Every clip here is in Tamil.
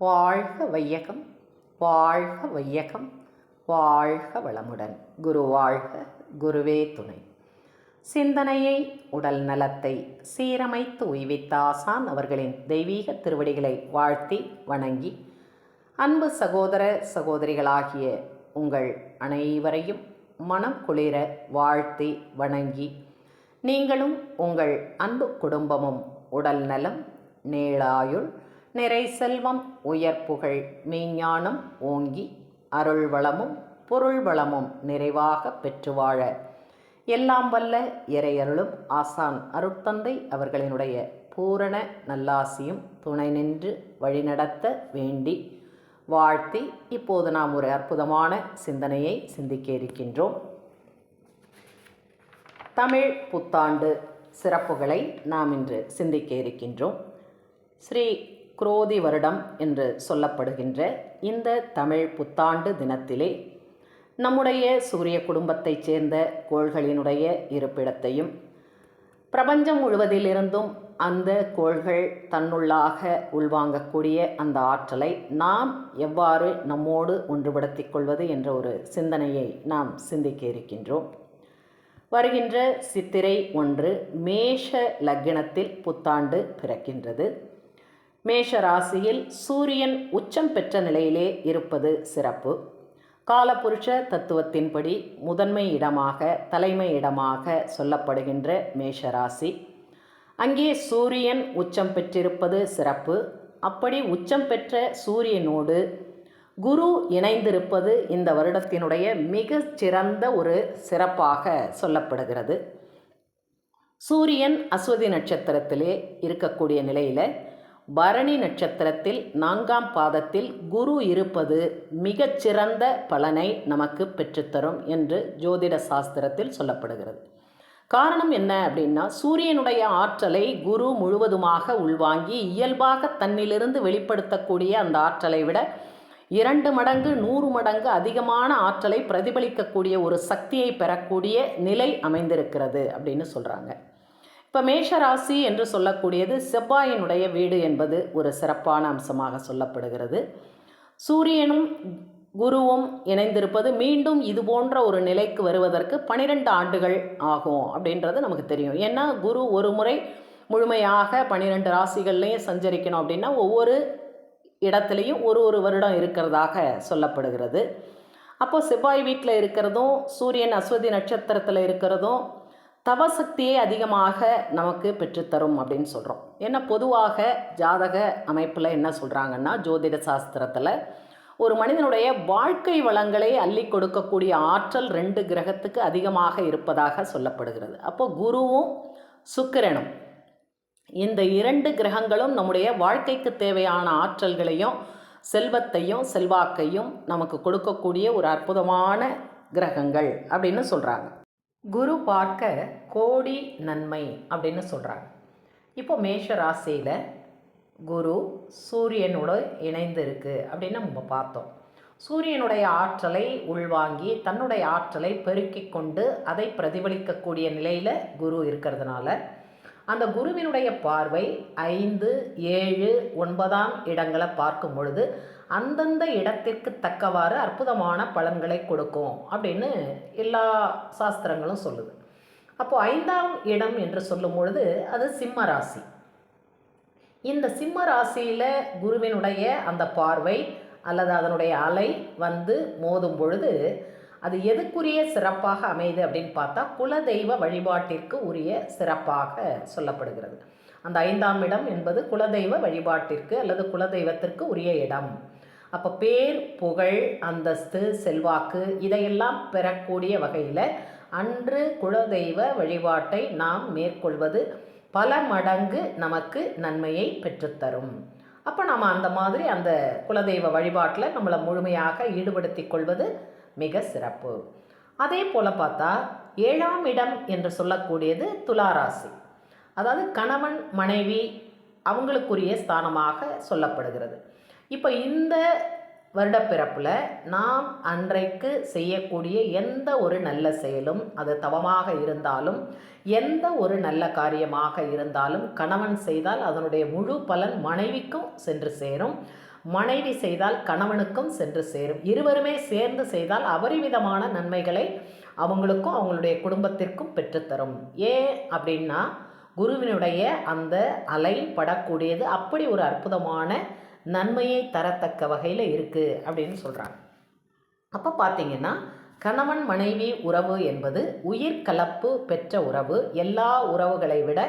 வாழ்க வையகம் வாழ்க வையகம் வாழ்க வளமுடன். குரு வாழ்க குருவே துணை. சிந்தனையை உடல் நலத்தை சீரமைத்து உய்வித்த ஆசான் அவர்களின் தெய்வீக திருவடிகளை வாழ்த்தி வணங்கி அன்பு சகோதர சகோதரிகளாகிய உங்கள் அனைவரையும் மனம் குளிர வாழ்த்தி வணங்கி நீங்களும் உங்கள் அன்பு குடும்பமும் உடல் நலம் நீளாயுள் நிறை செல்வம் உயர் புகழ் மெய்ஞானம் ஓங்கி அருள் வளமும் பொருள் வளமும் நிறைவாக பெற்று வாழ. எல்லாம் வல்ல இறையருளும் ஆசான் அருட்தந்தை அவர்களினுடைய பூரண நல்லாசியும் துணை நின்று வழிநடத்த வேண்டி வாழ்த்தி இப்போது நாம் ஒரு அற்புதமான சிந்தனையை சிந்திக்க இருக்கின்றோம். தமிழ் புத்தாண்டு சிறப்புகளை நாம் இன்று சிந்திக்க இருக்கின்றோம். ஸ்ரீ குரோதி வருடம் என்று சொல்லப்படுகின்ற இந்த தமிழ் புத்தாண்டு தினத்திலே நம்முடைய சூரிய குடும்பத்தைச் சேர்ந்த கோள்களினுடைய இருப்பிடத்தையும் பிரபஞ்சம் முழுவதிலிருந்தும் அந்த கோள்கள் தன்னுள்ளாக உள்வாங்கக்கூடிய அந்த ஆற்றலை நாம் எவ்வாறு நம்மோடு ஒன்றுபடுத்திக் கொள்வது என்ற ஒரு சிந்தனையை நாம் சிந்திக்க இருக்கின்றோம். வருகின்ற சித்திரை ஒன்று மேஷ லக்னத்தில் புத்தாண்டு பிறக்கின்றது. மேஷ ராசியில் சூரியன் உச்சம் பெற்ற நிலையிலே இருப்பது சிறப்பு. காலபுருஷ தத்துவத்தின்படி முதன்மை இடமாக தலைமை இடமாக சொல்லப்படுகின்ற மேஷராசி. அங்கே சூரியன் உச்சம் பெற்றிருப்பது சிறப்பு. அப்படி உச்சம் பெற்ற சூரியனோடு குரு இணைந்திருப்பது இந்த வருடத்தினுடைய மிக சிறந்த ஒரு சிறப்பாக சொல்லப்படுகிறது. சூரியன் அஸ்வதி நட்சத்திரத்திலே இருக்கக்கூடிய நிலையில் பரணி நட்சத்திரத்தில் நான்காம் பாதத்தில் குரு இருப்பது மிகச்சிறந்த பலனை நமக்கு பெற்றுத்தரும் என்று ஜோதிட சாஸ்திரத்தில் சொல்லப்படுகிறது. காரணம் என்ன அப்படின்னா சூரியனுடைய ஆற்றலை குரு முழுவதுமாக உள்வாங்கி இயல்பாக தன்னிலிருந்து வெளிப்படுத்தக்கூடிய அந்த ஆற்றலை விட இரண்டு மடங்கு நூறு மடங்கு அதிகமான ஆற்றலை பிரதிபலிக்கக்கூடிய ஒரு சக்தியை பெறக்கூடிய நிலை அமைந்திருக்கிறது அப்படின்னு சொல்கிறாங்க இப்போ மேஷராசி என்று சொல்லக்கூடியது செவ்வாயினுடைய வீடு என்பது ஒரு சிறப்பான அம்சமாக சொல்லப்படுகிறது. சூரியனும் குருவும் இணைந்திருப்பது மீண்டும் இது போன்ற ஒரு நிலைக்கு வருவதற்கு பனிரெண்டு ஆண்டுகள் ஆகும் அப்படின்றது நமக்கு தெரியும். ஏன்னா குரு ஒரு முறை முழுமையாக பன்னிரெண்டு ராசிகள்லையும் சஞ்சரிக்கணும் அப்படின்னா ஒவ்வொரு இடத்துலையும் ஒரு ஒரு வருடம் இருக்கிறதாக சொல்லப்படுகிறது. அப்போது செவ்வாய் வீட்டில் இருக்கிறதும் சூரியன் அஸ்வதி நட்சத்திரத்தில் இருக்கிறதும் தவசக்தியை அதிகமாக நமக்கு பெற்றுத்தரும் அப்படின்னு சொல்கிறோம் ஏன்னா பொதுவாக ஜாதக அமைப்பில் என்ன சொல்கிறாங்கன்னா ஜோதிட சாஸ்திரத்தில் ஒரு மனிதனுடைய வாழ்க்கை வளங்களை அள்ளி கொடுக்கக்கூடிய ஆற்றல் ரெண்டு கிரகத்துக்கு அதிகமாக இருப்பதாக சொல்லப்படுகிறது. அப்போ குருவும் சுக்கிரனும் இந்த இரண்டு கிரகங்களும் நம்முடைய வாழ்க்கைக்கு தேவையான ஆற்றல்களையும் செல்வத்தையும் செல்வாக்கையும் நமக்கு கொடுக்கக்கூடிய ஒரு அற்புதமான கிரகங்கள் அப்படின்னு சொல்கிறாங்க குரு பார்க்க கோடி நன்மை அப்படின்னு சொல்கிறாங்க இப்போ மேஷ ராசியில் குரு சூரியனோடு இணைந்து இருக்குது அப்படின்னு நம்ம பார்த்தோம். சூரியனுடைய ஆற்றலை உள்வாங்கி தன்னுடைய ஆற்றலை பெருக்கிக் கொண்டு அதை பிரதிபலிக்கக்கூடிய நிலையில் குரு இருக்கிறதுனால அந்த குருவினுடைய பார்வை ஐந்து ஏழு ஒன்பதாம் இடங்களை பார்க்கும் பொழுது அந்தந்த இடத்திற்கு தக்கவாறு அற்புதமான பலன்களை கொடுக்கும் அப்படின்னு எல்லா சாஸ்திரங்களும் சொல்லுது. அப்போது ஐந்தாம் இடம் என்று சொல்லும் பொழுது அது சிம்ம ராசி. இந்த சிம்ம ராசியில் குருவினுடைய அந்த பார்வை அல்லது அதனுடைய அலை வந்து மோதும் பொழுது அது எதுக்குரிய சிறப்பாக அமையுது அப்படின்னு பார்த்தா குலதெய்வ வழிபாட்டிற்கு உரிய சிறப்பாக சொல்லப்படுகிறது. அந்த ஐந்தாம் இடம் என்பது குலதெய்வ வழிபாட்டிற்கு அல்லது குலதெய்வத்திற்கு உரிய இடம். அப்போ பேர் புகழ் அந்தஸ்து செல்வாக்கு இதையெல்லாம் பெறக்கூடிய வகையில் அன்று குலதெய்வ வழிபாட்டை நாம் மேற்கொள்வது பல மடங்கு நமக்கு நன்மையை பெற்றுத்தரும். அப்போ நம்ம அந்த மாதிரி அந்த குலதெய்வ வழிபாட்டில் நம்மளை முழுமையாக ஈடுபடுத்தி கொள்வது மிக சிறப்பு. அதே போல் பார்த்தா ஏழாம் இடம் என்று சொல்லக்கூடியது துளாராசி. அதாவது கணவன் மனைவி அவங்களுக்குரிய ஸ்தானமாக சொல்லப்படுகிறது. இப்போ இந்த வருடப்பிறப்பில் நாம் அன்றைக்கு செய்யக்கூடிய எந்த ஒரு நல்ல செயலும் அது தவமாக இருந்தாலும் எந்த ஒரு நல்ல காரியமாக இருந்தாலும் கணவன் செய்தால் அதனுடைய முழு பலன் மனைவிக்கும் சென்று சேரும். மனைவி செய்தால் கணவனுக்கும் சென்று சேரும். இருவருமே சேர்ந்து செய்தால் அபரிமிதமான நன்மைகளை அவங்களுக்கும் அவங்களுடைய குடும்பத்திற்கும் பெற்றுத்தரும் ஏன் அப்படின்னா குருவினுடைய அந்த அலை படக்கூடியது அப்படி ஒரு அற்புதமான நன்மையை தரத்தக்க வகையில் இருக்குது அப்படின்னு சொல்கிறாங்க அப்போ பார்த்தீங்கன்னா கணவன் மனைவி உறவு என்பது உயிர் கலப்பு பெற்ற உறவு. எல்லா உறவுகளை விட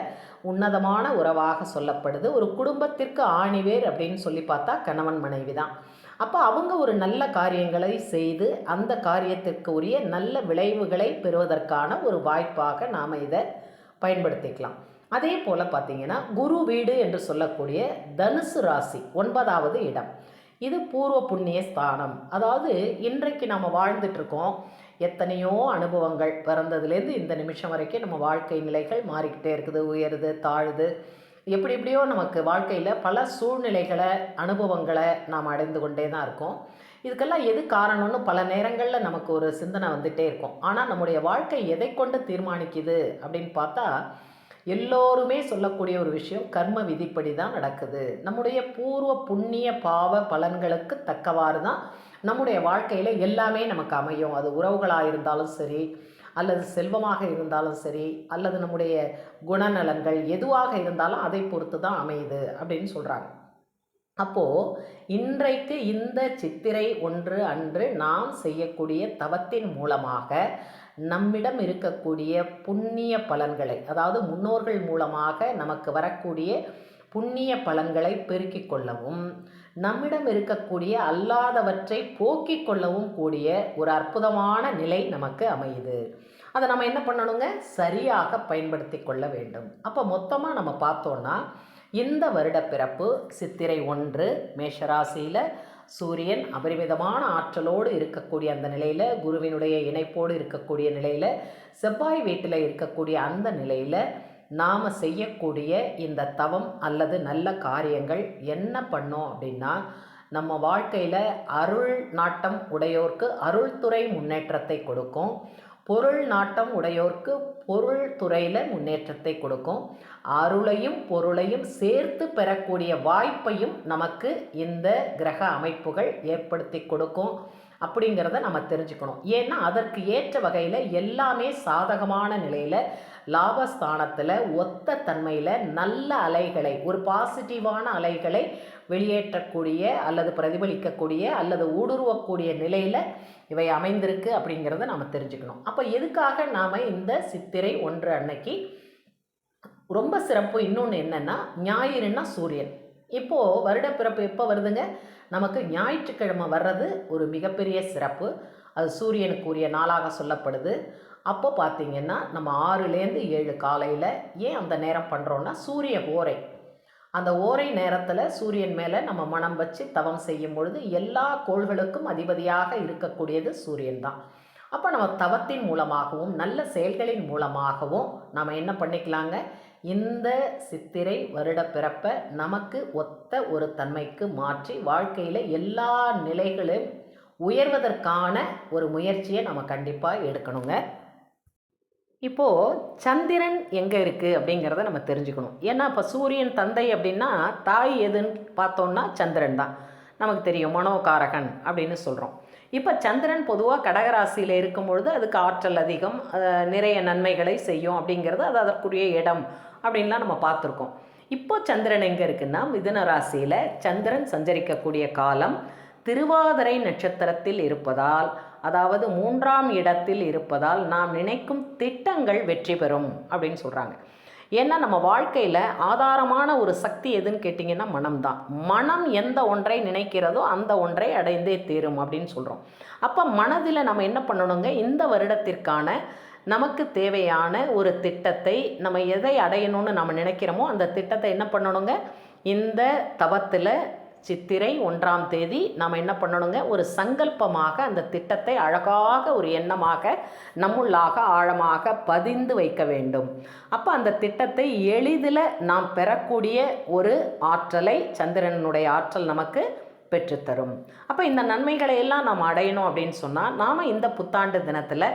உன்னதமான உறவாக சொல்லப்படுது. ஒரு குடும்பத்திற்கு ஆணிவேர் அப்படின்னு சொல்லி பார்த்தா கணவன் மனைவி தான். அப்போ அவங்க ஒரு நல்ல காரியங்களை செய்து அந்த காரியத்திற்கு உரிய நல்ல விளைவுகளை பெறுவதற்கான ஒரு வாய்ப்பாக நாம் இதை பயன்படுத்திக்கலாம். அதே போல் பார்த்தீங்கன்னா குரு வீடு என்று சொல்லக்கூடிய தனுசு ராசி ஒன்பதாவது இடம். இது பூர்வ புண்ணிய ஸ்தானம். அதாவது இன்றைக்கு நம்ம வாழ்ந்துட்டுருக்கோம். எத்தனையோ அனுபவங்கள் பிறந்ததுலேருந்து இந்த நிமிஷம் வரைக்கும் நம்ம வாழ்க்கை நிலைகள் மாறிக்கிட்டே இருக்குது. உயருது தாழுது. எப்படி எப்படியோ நமக்கு வாழ்க்கையில் பல சூழ்நிலைகளை அனுபவங்களை நாம் அடைந்து கொண்டே தான் இருக்கோம். இதுக்கெல்லாம் எது காரணம்னு பல நேரங்களில் நமக்கு ஒரு சிந்தனை வந்துகிட்டே இருக்கும். ஆனால் நம்முடைய வாழ்க்கை எதை கொண்டு தீர்மானிக்குது அப்படின்னு பார்த்தா எல்லோருமே சொல்லக்கூடிய ஒரு விஷயம் கர்ம விதிப்படி தான் நடக்குது. நம்முடைய பூர்வ புண்ணிய பாவ பலன்களுக்கு தக்கவாறு தான் நம்முடைய வாழ்க்கையில் எல்லாமே நமக்கு அமையும். அது உறவுகளாக இருந்தாலும் சரி அல்லது செல்வமாக இருந்தாலும் சரி அல்லது நம்முடைய குணநலன்கள் எதுவாக இருந்தாலும் அதை பொறுத்து தான் அமையுது அப்படின்னு சொல்கிறாங்க அப்போது இன்றைக்கு இந்த சித்திரை ஒன்று அன்று நாம் செய்யக்கூடிய தவத்தின் மூலமாக நம்மிடம் இருக்கக்கூடிய புண்ணிய பலன்களை அதாவது முன்னோர்கள் மூலமாக நமக்கு வரக்கூடிய புண்ணிய பலன்களை பெருக்கிக் கொள்ளவும் நம்மிடம் இருக்கக்கூடிய அல்லாதவற்றை போக்கிக் கொள்ளவும் கூடிய ஒரு அற்புதமான நிலை நமக்கு அமையுது. அதை நம்ம என்ன பண்ணணுங்க? சரியாக பயன்படுத்தி கொள்ள வேண்டும். அப்போ மொத்தமாக நம்ம பார்த்தோன்னா இந்த வருட பிறப்பு சித்திரை ஒன்று மேஷராசியில் சூரியன் அபரிமிதமான ஆற்றலோடு இருக்கக்கூடிய அந்த நிலையில் குருவினுடைய இணைப்போடு இருக்கக்கூடிய நிலையில் செவ்வாய் வீட்டில் இருக்கக்கூடிய அந்த நிலையில் நாம் செய்யக்கூடிய இந்த தவம் அல்லது நல்ல காரியங்கள் என்ன பண்ணோம் அப்படின்னா நம்ம வாழ்க்கையில் அருள் நாட்டம் உடையோர்க்கு அருள்துறை முன்னேற்றத்தை கொடுக்கும். பொருள் நாட்டம் உடையோர்க்கு பொருள் துறையில் முன்னேற்றத்தை கொடுக்கும். அருளையும் பொருளையும் சேர்த்து பெறக்கூடிய வாய்ப்பையும் நமக்கு இந்த கிரக அமைப்புகள் ஏற்படுத்தி கொடுக்கும். அப்படிங்கிறத நம்ம தெரிஞ்சுக்கணும். ஏன்னா அதற்கு ஏற்ற வகையில் எல்லாமே சாதகமான நிலையில் லாபஸ்தானத்தில் ஒத்த தன்மையில் நல்ல அலைகளை ஒரு பாசிட்டிவான அலைகளை வெளியேற்றக்கூடிய அல்லது பிரதிபலிக்கக்கூடிய அல்லது ஊடுருவக்கூடிய நிலையில் இவை அமைந்திருக்கு அப்படிங்கிறத நம்ம தெரிஞ்சுக்கணும். அப்போ எதுக்காக நாம் இந்த சித்திரை ஒன்று அன்னைக்கு ரொம்ப சிறப்பு. இன்னொன்று என்னென்னா ஞாயிறுன்னா சூரியன். இப்போது வருடப்பிறப்பு எப்போ வருதுங்க? நமக்கு ஞாயிற்றுக்கிழமை வர்றது ஒரு மிகப்பெரிய சிறப்பு. அது சூரியனுக்குரிய நாளாக சொல்லப்படுது. அப்போ பார்த்திங்கன்னா நம்ம ஆறுலேருந்து ஏழு காலையில் ஏன் அந்த நேரம் பண்ணுறோன்னா சூரிய ஓரை. அந்த ஓரை நேரத்தில் சூரியன் மேலே நம்ம மனம் வச்சு தவம் செய்யும் பொழுது எல்லா கோள்களுக்கும் அதிபதியாக இருக்கக்கூடியது சூரியன் தான். அப்போ நம்ம தவத்தின் மூலமாகவும் நல்ல செயல்களின் மூலமாகவும் நாம் என்ன பண்ணிக்கலாங்க? இந்த சித்திரை வருட பிறப்பை நமக்கு ஒத்த ஒரு தன்மைக்கு மாற்றி வாழ்க்கையில் எல்லா நிலைகளும் உயர்வதற்கான ஒரு முயற்சியை நம்ம கண்டிப்பாக எடுக்கணுங்க. இப்போது சந்திரன் எங்கே இருக்குது அப்படிங்கிறத நம்ம தெரிஞ்சுக்கணும். ஏன்னா இப்போ சூரியன் தந்தை அப்படின்னா தாய் எதுன்னு பார்த்தோன்னா சந்திரன் தான். நமக்கு தெரியும் மனோகாரகன் அப்படின்னு சொல்கிறோம் இப்போ சந்திரன் பொதுவாக கடகராசியில் இருக்கும் பொழுது அதுக்கு ஆற்றல் அதிகம் நிறைய நன்மைகளை செய்யும் அப்படிங்கிறது அது அதற்குரிய இடம். அப்படின்லாம் நம்ம பார்த்துருக்கோம். இப்போ சந்திரன் எங்கே இருக்குன்னா மிதுன ராசியில் சந்திரன் சஞ்சரிக்கக்கூடிய காலம் திருவாதிரை நட்சத்திரத்தில் இருப்பதால் அதாவது மூன்றாம் இடத்தில் இருப்பதால் நாம் நினைக்கும் திட்டங்கள் வெற்றி பெறும் அப்படின்னு சொல்கிறாங்க ஏன்னா நம்ம வாழ்க்கையில் ஆதாரமான ஒரு சக்தி எதுன்னு கேட்டிங்கன்னா மனம்தான் மனம் எந்த ஒன்றை நினைக்கிறதோ அந்த ஒன்றை அடைந்தே தீரும் அப்படின்னு சொல்கிறோம் அப்போ மனதில் நம்ம என்ன பண்ணணுங்க? இந்த வருடத்திற்கான நமக்கு தேவையான ஒரு திட்டத்தை நம்ம எதை அடையணும்னு நம்ம நினைக்கிறோமோ அந்த திட்டத்தை என்ன பண்ணணுங்க? இந்த தவத்தில் சித்திரை ஒன்றாம் தேதி நாம் என்ன பண்ணணுங்க? ஒரு சங்கல்பமாக அந்த திட்டத்தை அழகாக ஒரு எண்ணமாக நம்முள்ளாக ஆழமாக பதிந்து வைக்க வேண்டும். அப்போ அந்த திட்டத்தை எளிதில் நாம் பெறக்கூடிய ஒரு ஆற்றலை சந்திரனுடைய ஆற்றல் நமக்கு பெற்றுத்தரும். அப்போ இந்த நன்மைகளை எல்லாம் நாம் அடையணும் அப்படின்னு சொன்னால் நாம் இந்த புத்தாண்டு தினத்தில்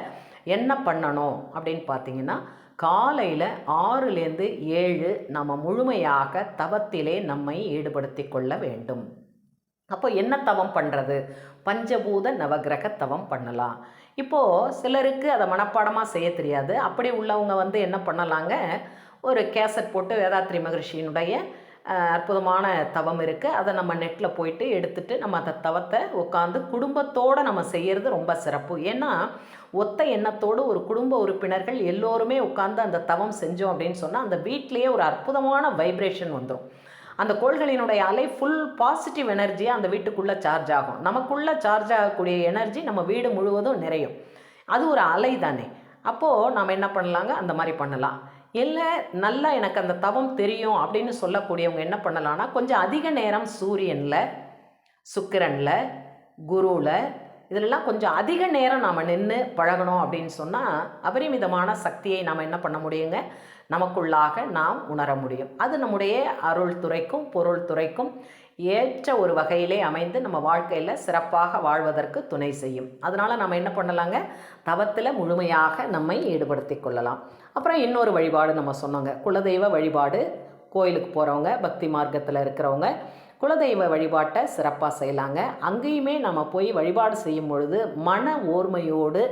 என்ன பண்ணணும் அப்படின்னு பார்த்தீங்கன்னா காலையில் ஆறுலேருந்து ஏழு நம்ம முழுமையாக தவத்திலே நம்மை ஈடுபடுத்தி கொள்ள வேண்டும். அப்போ என்ன தவம் பண்ணுறது பஞ்சபூத நவகிரக தவம் பண்ணலாம். இப்போது சிலருக்கு அதை மனப்பாடமாக செய்ய தெரியாது. அப்படி உள்ளவங்க வந்து என்ன பண்ணலாங்க? ஒரு கேசட் போட்டு வேதாத்ரி மகர்ஷியினுடைய அற்புதமான தவம் இருக்குது அதை நம்ம நெட்டில் போயிட்டு எடுத்துட்டு நம்ம அந்த தவத்தை உட்காந்து குடும்பத்தோடு நம்ம செய்கிறது ரொம்ப சிறப்பு. ஏன்னா ஒத்த எண்ணத்தோடு ஒரு குடும்ப உறுப்பினர்கள் எல்லோருமே உட்காந்து அந்த தவம் செஞ்சோம் அப்படின்னு சொன்னால் அந்த வீட்டிலேயே ஒரு அற்புதமான வைப்ரேஷன் வந்துடும் அந்த கோள்களினுடைய அலை ஃபுல் பாசிட்டிவ் எனர்ஜியாக அந்த வீட்டுக்குள்ளே சார்ஜ் ஆகும். நமக்குள்ளே சார்ஜ் ஆகக்கூடிய எனர்ஜி நம்ம வீடு முழுவதும் நிறையும். அது ஒரு அலை தானே அப்போது நம்ம என்ன பண்ணலாங்க? அந்த மாதிரி பண்ணலாம். இல்லை நல்லா எனக்கு அந்த தவம் தெரியும் அப்படின்னு சொல்லக்கூடியவங்க என்ன பண்ணலாம்னா கொஞ்சம் அதிக நேரம் சூரியனில் சுக்கிரனில் குருவில் இதிலெல்லாம் கொஞ்சம் அதிக நேரம் நாம் நின்று பழகணும் அப்படின்னு சொன்னால் அபரிமிதமான சக்தியை நாம் என்ன பண்ண முடியுங்க? நமக்குள்ளாக நாம் உணர முடியும். அது நம்முடைய அருள் துறைக்கும் பொருள் துறைக்கும் ஏற்ற ஒரு வகையிலே அமைந்து நம்ம வாழ்க்கையில் சிறப்பாக வாழ்வதற்கு துணை செய்யும். அதனால் நம்ம என்ன பண்ணலாங்க? தவத்தில் முழுமையாக நம்மை ஈடுபடுத்தி கொள்ளலாம். அப்புறம் இன்னொரு வழிபாடு நம்ம சொன்னோங்க. குலதெய்வ வழிபாடு கோயிலுக்கு போகிறவங்க பக்தி மார்க்கத்தில் இருக்கிறவங்க குலதெய்வ வழிபாட்டை சிறப்பாக செய்யலாங்க. அங்கேயுமே நம்ம போய் வழிபாடு செய்யும் பொழுது மன ஓர்மையோடு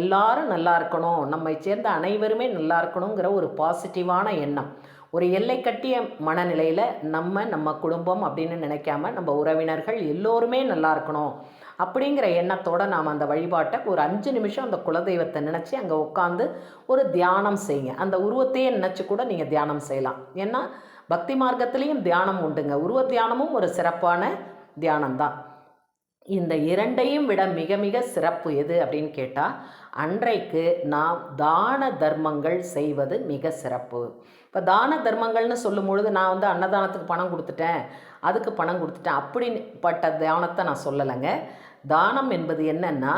எல்லாரும் நல்லா இருக்கணும் நம்மை சேர்ந்த அனைவருமே நல்லா இருக்கணுங்கிற ஒரு பாசிட்டிவான எண்ணம். ஒரு எல்லை கட்டிய மனநிலையில் நம்ம நம்ம குடும்பம் அப்படின்னு நினைக்காம நம்ம உறவினர்கள் எல்லோருமே நல்லா இருக்கணும் அப்படிங்கிற எண்ணத்தோடு நாம் அந்த வழிபாட்டை ஒரு அஞ்சு நிமிஷம் அந்த குலதெய்வத்தை நினச்சி அங்கே உட்காந்து ஒரு தியானம் செய்யுங்க. அந்த உருவத்தையே நினச்சி கூட நீங்கள் தியானம் செய்யலாம். ஏன்னா பக்தி மார்க்கத்துலேயும் தியானம் உண்டுங்க. உருவ தியானமும் ஒரு சிறப்பான தியானம்தான். இந்த இரண்டையும் விட மிக மிக சிறப்பு எது அப்படின்னு கேட்டால் அன்றைக்கு நாம் தான தர்மங்கள் செய்வது மிக சிறப்பு. இப்போ தான தர்மங்கள்னு சொல்லும் பொழுது நான் வந்து அன்னதானத்துக்கு பணம் கொடுத்துட்டேன். அதுக்கு பணம் கொடுத்துட்டேன். அப்படிப்பட்ட தானத்தை நான் சொல்லலைங்க. தானம் என்பது என்னன்னா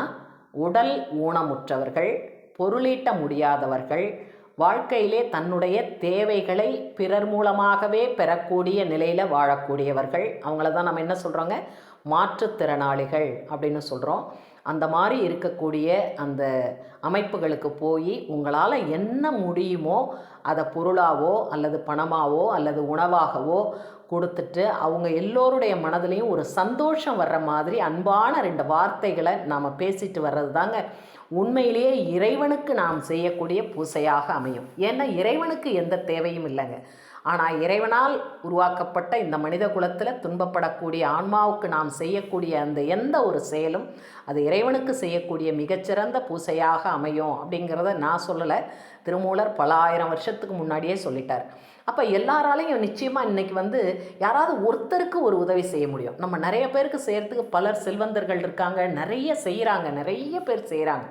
உடல் ஊனமுற்றவர்கள் பொருளீட்ட முடியாதவர்கள் வாழ்க்கையிலே தன்னுடைய தேவைகளை பிறர் மூலமாகவே பெறக்கூடிய நிலையில் வாழக்கூடியவர்கள். அவங்கள தான் நம்ம என்ன சொல்கிறோங்க மாற்றுத்திறனாளிகள் அப்படின்னு சொல்கிறோம் அந்த மாதிரி இருக்கக்கூடிய அந்த அமைப்புகளுக்கு போய் உங்களால் என்ன முடியுமோ அதை பொருளாவோ அல்லது பணமாவோ அல்லது உணவாகவோ கொடுத்துட்டு அவங்க எல்லோருடைய மனதிலையும் ஒரு சந்தோஷம் வர்ற மாதிரி அன்பான ரெண்டு வார்த்தைகளை நாம் பேசிட்டு வர்றது தாங்க. உண்மையிலேயே இறைவனுக்கு நாம் செய்யக்கூடிய பூசையாக அமையும். ஏன்னா இறைவனுக்கு எந்த தேவையும் இல்லைங்க. ஆனால் இறைவனால் உருவாக்கப்பட்ட இந்த மனித குலத்தில் துன்பப்படக்கூடிய ஆன்மாவுக்கு நாம் செய்யக்கூடிய அந்த எந்த ஒரு செயலும் அது இறைவனுக்கு செய்யக்கூடிய மிகச்சிறந்த பூசையாக அமையும் அப்படிங்கிறத நான் சொல்லலை. திருமூலர் பல ஆயிரம் வருஷத்துக்கு முன்னாடியே சொல்லிட்டார். அப்போ எல்லாராலையும் நிச்சயமாக இன்றைக்கி வந்து யாராவது ஒருத்தருக்கு ஒரு உதவி செய்ய முடியும். நம்ம நிறைய பேருக்கு செய்கிறதுக்கு பலர் செல்வந்தர்கள் இருக்காங்க நிறைய செய்கிறாங்க நிறைய பேர் செய்கிறாங்க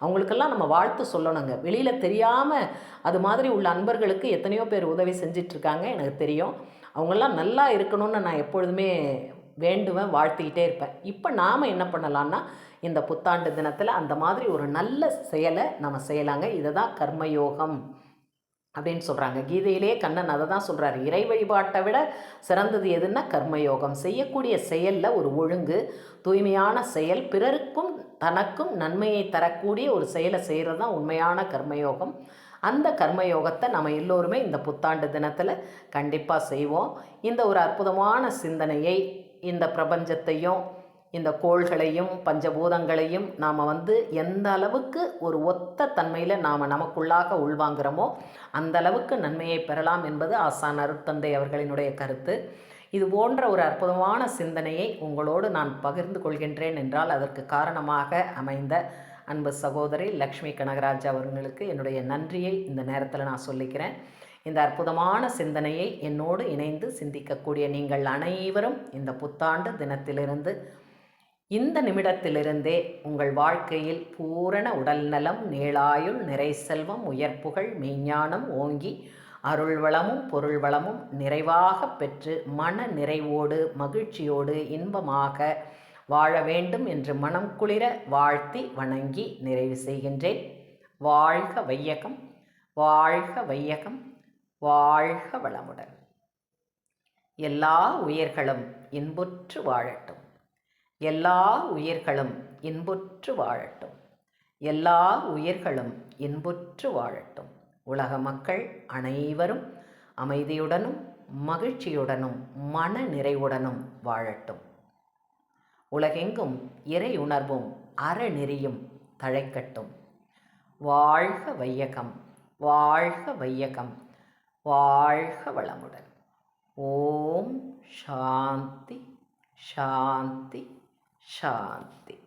அவங்களுக்கெல்லாம் நம்ம வாழ்த்து சொல்லணுங்க. வெளியில் தெரியாமல் அது மாதிரி உள்ள அன்பர்களுக்கு எத்தனையோ பேர் உதவி செஞ்சிட்ருக்காங்க எனக்கு தெரியும். அவங்கெல்லாம் நல்லா இருக்கணும்னு நான் எப்பொழுதுமே வேண்டுவேன் வாழ்த்திக்கிட்டே இருப்பேன். இப்போ நாம் என்ன பண்ணலான்னா இந்த புத்தாண்டு தினத்தில் அந்த மாதிரி ஒரு நல்ல செயலை நம்ம செய்யலாங்க. இதை தான் கர்மயோகம் அப்படின்னு சொல்கிறாங்க கீதையிலே கண்ணன் அதை தான் சொல்கிறாரு இறை வழிபாட்டை விட சிறந்தது எதுன்னா கர்மயோகம். செய்யக்கூடிய செயலில் ஒரு ஒழுங்கு தூய்மையான செயல் பிறருக்கும் தனக்கும் நன்மையை தரக்கூடிய ஒரு செயலை செய்கிறது தான் உண்மையான கர்மயோகம். அந்த கர்மயோகத்தை நம்ம எல்லோருமே இந்த புத்தாண்டு தினத்தில் கண்டிப்பாக செய்வோம். இந்த ஒரு அற்புதமான சிந்தனையை இந்த பிரபஞ்சத்தையும் இந்த கோள்களையும் பஞ்சபூதங்களையும் நாம் வந்து எந்த அளவுக்கு ஒரு ஒத்த தன்மையில் நாம் நமக்குள்ளாக உள்வாங்கிறோமோ அந்த அளவுக்கு நன்மையை பெறலாம் என்பது ஆசான் அருட்தந்தை அவர்களினுடைய கருத்து. இது போன்ற ஒரு அற்புதமான சிந்தனையை உங்களோடு நான் பகிர்ந்து கொள்கின்றேன் என்றால் அதற்கு காரணமாக அமைந்த அன்பு சகோதரி லக்ஷ்மி கனகராஜ் அவர்களுக்கு என்னுடைய நன்றியை இந்த நேரத்தில் நான் சொல்லிக்கிறேன். இந்த அற்புதமான சிந்தனையை என்னோடு இணைந்து சிந்திக்கக்கூடிய நீங்கள் அனைவரும் இந்த புத்தாண்டு தினத்திலிருந்து இந்த நிமிடத்திலிருந்தே உங்கள் வாழ்க்கையில் பூரண உடல்நலம் நீளாயுள் நிறை செல்வம் உயர்ப்புகள் மெய்ஞானம் ஓங்கி அருள் வளமும் பொருள் வளமும் நிறைவாக பெற்று மன நிறைவோடு மகிழ்ச்சியோடு இன்பமாக வாழ வேண்டும் என்று மனம் குளிர வாழ்த்தி வணங்கி நிறைவு செய்கின்றேன். வாழ்க வையகம் வாழ்க வையகம் வாழ்க வளமுடன். எல்லா உயிர்களும் இன்புற்று வாழட்டும். எல்லா உயிர்களும் இன்புற்று வாழட்டும். எல்லா உயிர்களும் இன்புற்று வாழட்டும். உலக மக்கள் அனைவரும் அமைதியுடனும் மகிழ்ச்சியுடனும் மன நிறைவுடனும் வாழட்டும். உலகெங்கும் இறை உணர்வும் அறநெறியும் தழைக்கட்டும். வாழ்க வையகம் வாழ்க வையகம் வாழ்க வளமுடன். ஓம் சாந்தி சாந்தி சாந்தி.